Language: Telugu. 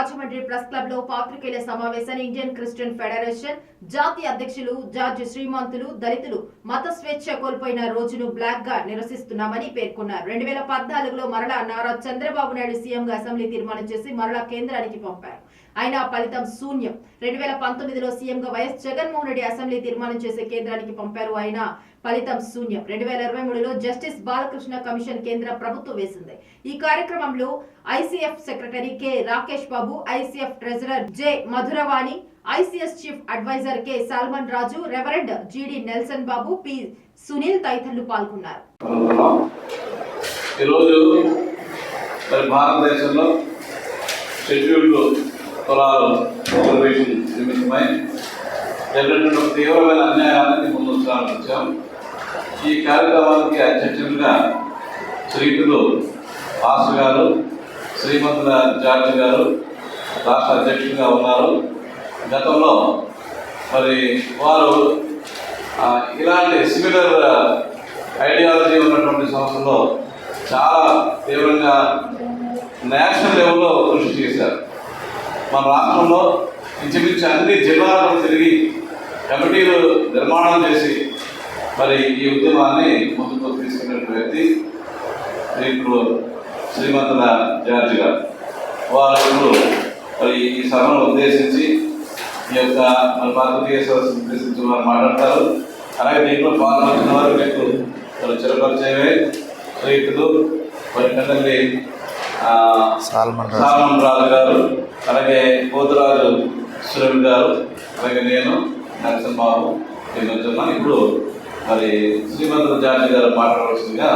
రాజమండ్రి ప్రెస్ క్లబ్లో పాత్రికేయుల సమావేశాన్ని ఇండియన్ క్రిస్టియన్ ఫెడరేషన్ జాతీయ అధ్యక్షులు జార్జ్ శ్రీమంతులు దళితులు మత స్వేచ్ఛ కోల్పోయిన రోజును బ్లాక్గా నిరసిస్తున్నామని పేర్కొన్నారు. రెండు వేల పద్నాలుగులో మరలా నారా చంద్రబాబు నాయుడు సీఎం గా అసెంబ్లీ తీర్మానం చేసి మరలా కేంద్రానికి పంపారు. అయినా ఫలితం శూన్యం. రెండు వేల పంతొమ్మిదిలో సీఎంగా వైఎస్ జగన్మోహన్ రెడ్డి అసెంబ్లీ తీర్మానం చేసి కేంద్రానికి పంపారు. అయినా ఫలితం శూన్యం. రెండు వేల ఇరవై మూడులో జస్టిస్ బాలకృష్ణ కమిషన్ కేంద్ర ప్రభుత్వం వేసింది. ఈ కార్యక్రమంలో ICF secretary K Rakesh Babu ICF treasurer J Madhuravani ICS chief adviser K Solomon Raju reverend GD Nelson Babu P Sunil తదితరులు పాల్గొన్నారు. ఈరోజు మరి భారతదేశంలో షెడ్యూల్డ్ కులాలు రిజర్వేషన్ నిమిత్తమై జరిగినటువంటి తీవ్రమైన అన్యాయాన్ని ముందు వచ్చాం ఈ కార్యక్రమానికి అధ్యక్షులుగా శ్రీకులు మాస్టర్ గారు శ్రీమంతుల జార్జి గారు రాష్ట్ర అధ్యక్షులుగా ఉన్నారు. గతంలో మరి వారు ఇలాంటి సిమిలర్ ఐడియాలజీ ఉన్నటువంటి సంస్థలో చాలా తీవ్రంగా నేషనల్ లెవెల్లో కృషి చేశారు. మన రాష్ట్రంలో ఇంచుమించు అన్ని జిల్లాలను తిరిగి కమిటీలు నిర్మాణం చేసి మరి ఈ ఉద్యమాన్ని ముందుకు తీసుకున్నటువంటి వ్యక్తి ఇప్పుడు శ్రీమంతుల జార్జి గారు వారు ఇప్పుడు మరి ఈ సభను ఉద్దేశించి ఈ యొక్క మన భారతీయ సదస్సు ఉద్దేశించి వారు మాట్లాడతారు అలాగే దీంట్లో పాల్గొంటున్న వారు మీకు మరి చిరపరిచయమే రైతులు మరి కదండి సాల్మన్ రాజు. గారు అలాగే పోతురాజు సురభి గారు అలాగే నేను నరసింహ బాబు నేను ఇప్పుడు మరి శ్రీమంతుల జార్జి గారు మాట్లాడవలసిందిగా